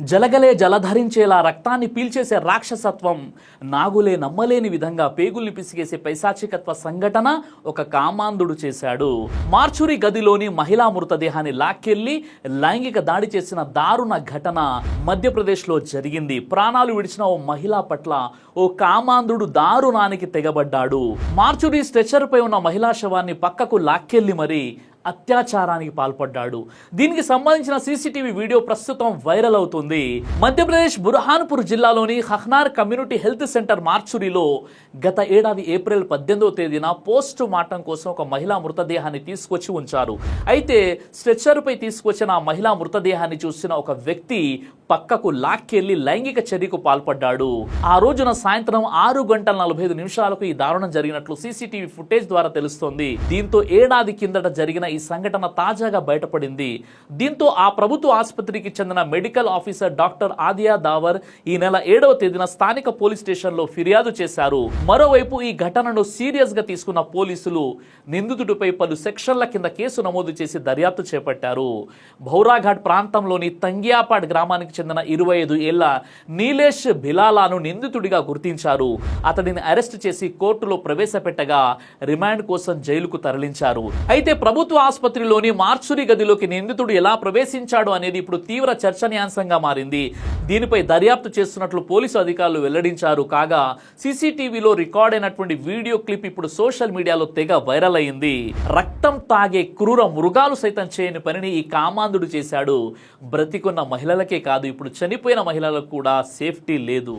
జలగలే జలధరించేలా రక్తాన్ని పీల్చేసే రాక్షసత్వం నాగులే నమ్మలేని విధంగా పేగుల్ని పిసిగేసే పైశాచికత్వ సంఘటన ఒక కామాంధుడు చేశాడు. మార్చురి గదిలోని మహిళా మృతదేహాన్ని లాక్కెళ్ళి లైంగిక దాడి చేసిన దారుణ ఘటన మధ్యప్రదేశ్లో జరిగింది. ప్రాణాలు విడిచిన ఓ మహిళ పట్ల ఓ కామాంధుడు దారుణానికి తెగబడ్డాడు. మార్చురి స్ట్రెచర్పై ఉన్న మహిళా శవాన్ని పక్కకు లాక్కెళ్ళి మరీ అత్యాచారానికి పాల్పడ్డాడు. దీనికి సంబంధించిన సీసీటీవీ వీడియో ప్రస్తుతం వైరల్ అవుతుంది. మధ్యప్రదేశ్ బుర్హాన్పూర్ జిల్లాలోని హహ్నార్ కమ్యూనిటీ హెల్త్ సెంటర్ మార్చురిలో గత ఏడాది ఏప్రిల్ పద్దెనిమిదవ తేదీన పోస్ట్ మార్టం కోసం ఒక మహిళా మృతదేహాన్ని తీసుకొచ్చి ఉంచారు. అయితే స్ట్రెచ్చర్పై తీసుకొచ్చిన ఆ మహిళా మృతదేహాన్ని చూసిన ఒక వ్యక్తి పక్కకు లాక్కెళ్ళి లైంగిక చర్యకు పాల్పడ్డాడు. ఆ రోజున సాయంత్రం ఆరు గంటల నలభై ఐదు నిమిషాలకు ఈ దారుణం జరిగినట్లు సీసీటీవీ ఫుటేజ్ ద్వారా తెలుస్తోంది. దీంతో ఏడాది కిందట జరిగిన ఈ సంఘటన తాజాగా బయటపడింది. దీంతో ఆ ప్రభుత్వ ఆసుపత్రికి చెందిన medical officer doctor Aadiya Dawar ఈ నెల ఏడవ తేదీన స్థానిక పోలీస్ స్టేషన్లో ఫిర్యాదు చేశారు. మరోవైపు ఈ ఘటనను సీరియస్గా తీసుకున్న పోలీసులు నిందితుడిపై పలు సెక్షన్ల కింద కేసు నమోదు చేసి దర్యాప్తు చేపట్టారు. భౌరాఘాట్ ప్రాంతంలోని తంగియాపాడ్ గ్రామానికి చెందిన ఇరవై ఐదు ఏళ్ళ నీలేష్ భిలాలాను నిందితుడిగా గుర్తించారు. అతడిని అరెస్ట్ చేసి కోర్టులో ప్రవేశపెట్టగా రిమాండ్ కోసం జైలుకు తరలించారు. అయితే ప్రభుత్వ ఆసుపత్రిలోని మార్చురి గదిలోకి నిందితుడు ఎలా ప్రవేశించాడు అనేది ఇప్పుడు తీవ్ర చర్చనీయాంశంగా మారింది. దీనిపై దర్యాప్తు చేస్తున్నట్లు పోలీసు అధికారులు వెల్లడించారు. కాగా సీసీటీవీలో రికార్డ్ అయినటువంటి వీడియో క్లిప్ ఇప్పుడు సోషల్ మీడియాలో తెగ వైరల్ అయింది. రక్తం తాగే క్రూర మృగాలు సైతం చేయని పనిని ఈ కామాంధుడు చేశాడు. బ్రతికున్న మహిళలకే కాదు ఇప్పుడు చనిపోయిన మహిళలకు కూడా సేఫ్టీ లేదు.